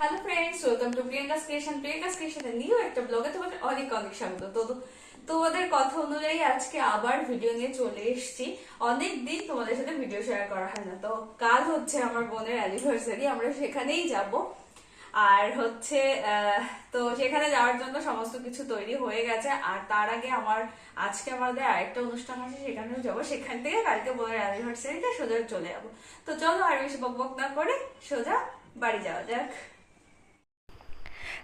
Hello friends welcome to Priyanka's creation Priyanka's ক্রিয়েশনের new একটা ব্লগে তোমাদের অনেক অনেক স্বাগত। তো তোমাদের কথা অনুযায়ী আজকে আবার ভিডিও নিয়ে চলে এসেছি। অনেক দিন তোমাদের সাথে ভিডিও শেয়ার করা হয় না। তো কাল হচ্ছে আমার বোনের অ্যানিভার্সারি আমরা সেখানেই যাব। আর হচ্ছে তো সেখানে যাওয়ার জন্য সমস্ত কিছু তৈরি হয়ে গেছে। আর তার আগে আমার, আজকে আমাদের আরেকটা অনুষ্ঠান আছে, সেখানেও যাব। সেখান থেকে কালকে বোনের অ্যানিভার্সারিটা সোজা চলে যাব। তো চলো আর বেশি বকবক বক না করে সোজা বাড়ি যাওয়া যাক।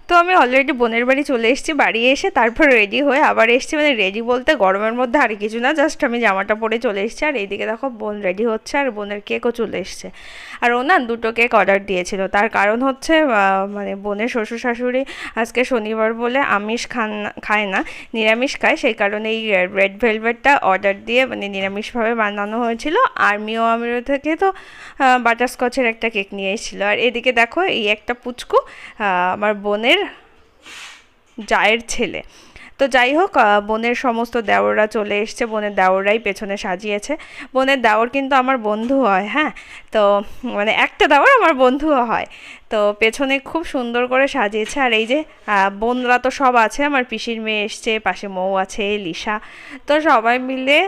তো আমি অলরেডি বোনের বাড়ি চলে এসেছি, বাড়ি এসে তারপর রেডি হয়ে আবার এসেছি। মানে রেডি বলতে গরমের মধ্যে আর কিছু না জাস্ট আমি জামাটা পরে চলে এসেছি। আর এইদিকে দেখো বোন রেডি হচ্ছে আর বোনের কেকও চলে এসছে। আর ও না দুটো কেক অর্ডার দিয়েছিল। তার কারণ হচ্ছে মানে বোনের শ্বশুর শাশুড়ি আজকে শনিবার বলে আমিষ খান, খায় না, নিরামিষ খায়। সেই কারণে এই রেড ভেলভেটটা অর্ডার দিয়ে মানে নিরামিষভাবে বানানো হয়েছিল। আর মিও আমিরো থেকে তো বাটারস্কচের একটা কেক নিয়ে এসেছিল। আর এদিকে দেখো এই একটা পুচকু আমার বোনের জায়ের ছেলে। তো যাই হোক বোনের সমস্ত দেওররা চলে এসছে। বোনের দেওররাই পেছনে সাজিয়েছে। বোনের দেওর কিন্তু আমার বন্ধু হয় হ্যাঁ? তো মানে একটা দেওর আমার বন্ধুও হয়। তো পেছনে খুব সুন্দর করে সাজিয়েছে। আর এই যে বোনরা তো সব আছে। আমার পিসির মেয়ে এসছে, পাশে মৌ আছে, লিসা। তো সবাই মিলে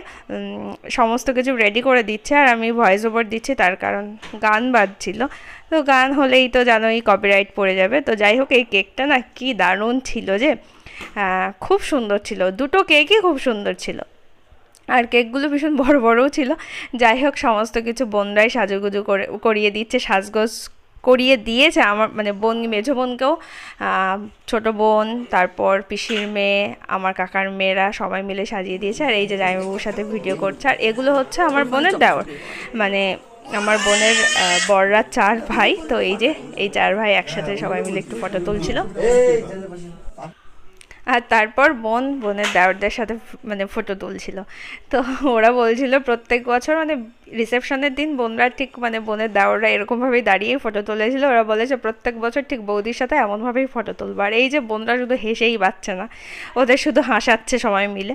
সমস্ত কিছু রেডি করে দিচ্ছে। আর আমি ভয়েস ওভার দিচ্ছি, তার কারণ গান বাজছিল। তো গান হলেই তো জানোই কপিরাইট পড়ে যাবে। তো যাই হোক, এই কেকটা না কি দারুণ ছিল যে খুব সুন্দর ছিল। দুটো কেকই খুব সুন্দর ছিল। আর কেকগুলো ভীষণ বড় বড়ও ছিল। যাই হোক, সমস্ত কিছু বোনরাই সাজুগুজু করে, করিয়ে দিচ্ছে, সাজগোজ করিয়ে দিয়েছে আমার মানে বোন, মেঝো বোনকেও। ছোট বোন, তারপর পিসির মেয়ে, আমার কাকার মেয়েরা সবাই মিলে সাজিয়ে দিয়েছে। আর এই যে জামাইবাবুর সাথে ভিডিও করছে। আর এগুলো হচ্ছে আমার বোনের দেওর। মানে আমার বোনের বড়রা চার ভাই। তো এই যে, এই চার ভাই একসাথে সবাই মিলে একটু ফটো তুলছিল। আর তারপর বোন, বোনের দেওরদের সাথে মানে ফটো তুলছিল। তো ওরা বলছিল প্রত্যেক বছর মানে রিসেপশনের দিন বোনরা ঠিক মানে বোনের দেওররা এরকমভাবেই দাঁড়িয়ে ফটো তুলেছিল। ওরা বলেছে প্রত্যেক বছর ঠিক বৌদির সাথে এমনভাবেই ফটো তুলবো। আর এই যে বোনরা শুধু হেসেই পাচ্ছে না, ওদের শুধু হাসাচ্ছে সবাই মিলে।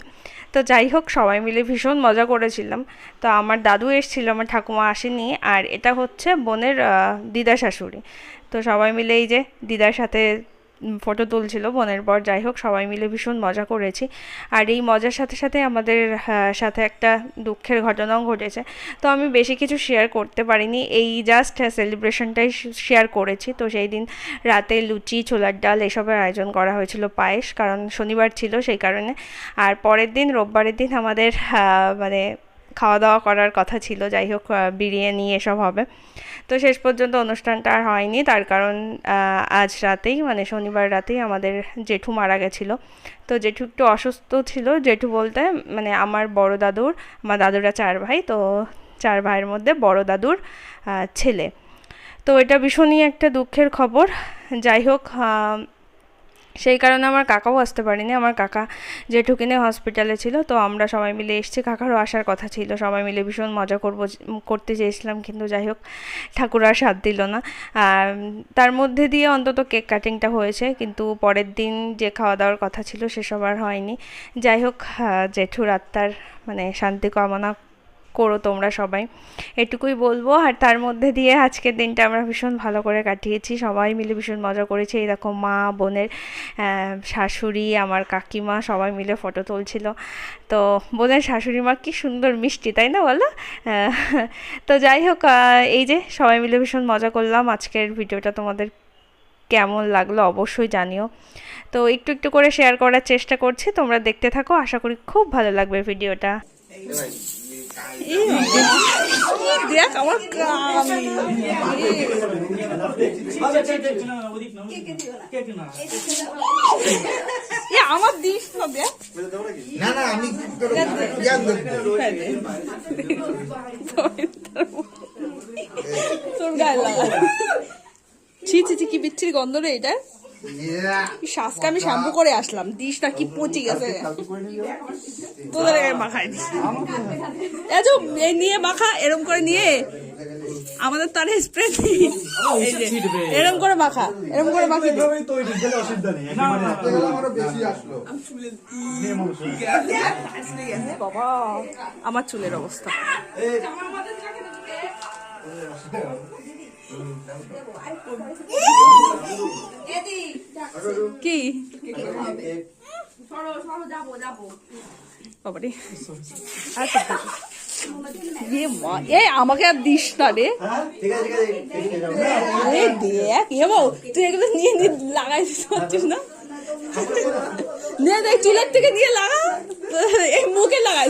তো যাই হোক, সবাই মিলে ভীষণ মজা করেছিলাম। তো আমার দাদু এসেছিল, আমার ঠাকুমা আসেনি। আর এটা হচ্ছে বোনের দিদা শাশুড়ি। তো সবাই মিলে এই যে দিদার সাথে ফটো তুলছিল বোনের পর। যাই হোক, সবাই মিলে ভীষণ মজা করেছি। আর এই মজার সাথে সাথে আমাদের সাথে একটা দুঃখের ঘটনাও ঘটেছে। তো আমি বেশি কিছু শেয়ার করতে পারিনি। এই জাস্ট সেলিব্রেশনটাই শেয়ার করেছি। তো সেই দিন রাতে লুচি, ছোলার ডাল এসবের আয়োজন করা হয়েছিল পায়েস। কারণ শনিবার ছিল সেই কারণে। আর পরের দিন, রোববারের দিন আমাদের মানে খাওয়া দাওয়া করার কথা ছিল, যাই হোক বিরিয়ানি এসব হবে। তো শেষ পর্যন্ত অনুষ্ঠানটা আর হয়নি, তার কারণ আজ রাতেই মানে শনিবার রাতেই আমাদের জেঠু মারা গেছিল। তো জেঠু একটু অসুস্থ ছিল, জেঠু বলতে মানে আমার বড় দাদুর, আমার দাদুরা চার ভাই, তো চার ভাইয়ের মধ্যে বড় দাদুর ছেলে। তো এটা ভীষণই একটা দুঃখের খবর। যাই হোক সেই কারণে আমার কাকাও আসতে পারেনি। আমার কাকা জেঠুকিনে হসপিটালে ছিল, তো আমরা সবাই মিলে এসেছি। কাকারও আসার কথা ছিল। সবাই মিলে ভীষণ মজা করব, করতে চেয়েছিলাম, কিন্তু যাই হোক, ঠাকুর আর সাথ দিল না। তার মধ্যে দিয়ে অন্তত কেক কাটিংটা হয়েছে, কিন্তু পরের দিন যে খাওয়া দাওয়ার কথা ছিল, সেসব আর হয়নি। যাই হোক জেঠুর আত্মার মানে শান্তি কামনা করো তোমরা সবাই। এটুকুই বলব। আর তার মধ্যে দিয়ে আজকের দিনটা আমরা ভীষণ ভালো করে কাটিয়েছি। সবাই মিলে ভীষণ মজা করেছি। এই দেখো মা, বোনের শাশুড়ি, আমার কাকিমা সবাই মিলে ফটো তুলছিল। তো বোনের শাশুড়ি মা কি সুন্দর মিষ্টি, তাই না বলো? তো যাই হোক এই যে সবাই মিলে ভীষণ মজা করলাম। আজকের ভিডিওটা তোমাদের কেমন লাগল অবশ্যই জানিও। তো একটু একটু করে শেয়ার করার চেষ্টা করছি। তোমরা দেখতে থাকো। আশা করি খুব ভালো লাগবে ভিডিওটা। দেখ আমার আমার দিস না দেখ তোর গায়ে লাগা ছি ছি কি বিচ্ছিরি গন্ধ রে এটা শ্বাসকে আমি শ্যাম্পু করে আসলাম। দিস না কি পচে গেছে। তোদের মাখাই দিস। এই নিয়ে মাখা এরম করে নিয়ে আমাদের তার স্প্রে এরম করে মাখা এরম করে মাখি দে। আমারও বেশি আসলো। বাবা আমার চুলের অবস্থা। কি? আমাকে আর দিস না রে। দেখ, এ বউ তুই এগুলো নিয়ে নিয়ে লাগাই পারছিস না। নে দেখ, চুলের থেকে নিয়ে লাগা। এই মুখে লাগাই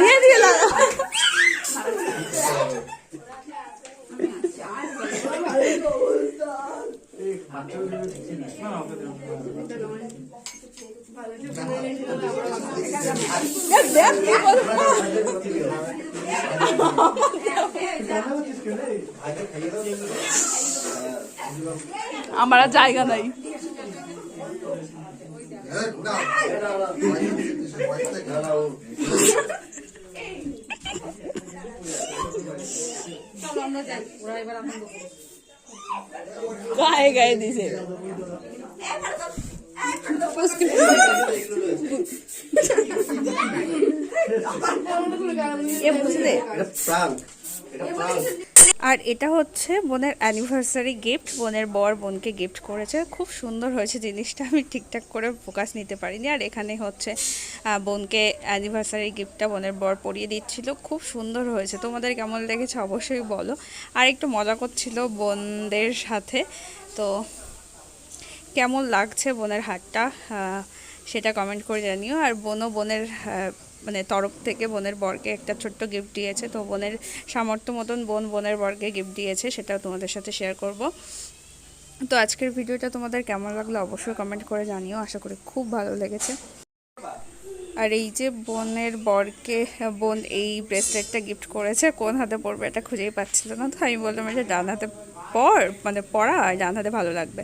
নিয়ে দিয়ে লাগা। এ দেখ কি করব। আমার আর জায়গা নাই গায়ে গায়ে দিছে এ বুঝলে আর এটা হচ্ছে বোনের অ্যানিভার্সারি গিফট বোনের বর বোনকে গিফট করেছে। খুব সুন্দর হয়েছে জিনিসটা, আমি ঠিকঠাক করে ফোকাস নিতে পারিনি। আর এখানে হচ্ছে বোনকে অ্যানিভার্সারি গিফটটা বোনের বর পরিয়ে দিচ্ছিল। খুব সুন্দর হয়েছে। তোমাদের কেমন লেগেছে অবশ্যই বলো। আর একটু মজা করছিল বোনদের সাথে। তো কেমন লাগছে বোনের হাটটা সেটা কমেন্ট করে জানিও। আর বোনও বোনের মানে তরফ থেকে বোনের বরকে একটা ছোট্ট গিফট দিয়েছে। তো বোনের সামর্থ্য মতন বোন বোনের বরকে গিফট দিয়েছে, সেটাও তোমাদের সাথে শেয়ার করব। তো আজকের ভিডিওটা তোমাদের কেমন লাগল অবশ্যই কমেন্ট করে জানিও। আশা করি খুব ভালো লেগেছে। আর এই যে বোনের বরকে, বোন এই ব্রেসলেটটা গিফট করেছে, কোন হাতে পরবে এটা খুঁজেই পাচ্ছিল না। তো আমি বললাম, এটা ডান হাতে পর মানে আর ডান হাতে ভালো লাগবে।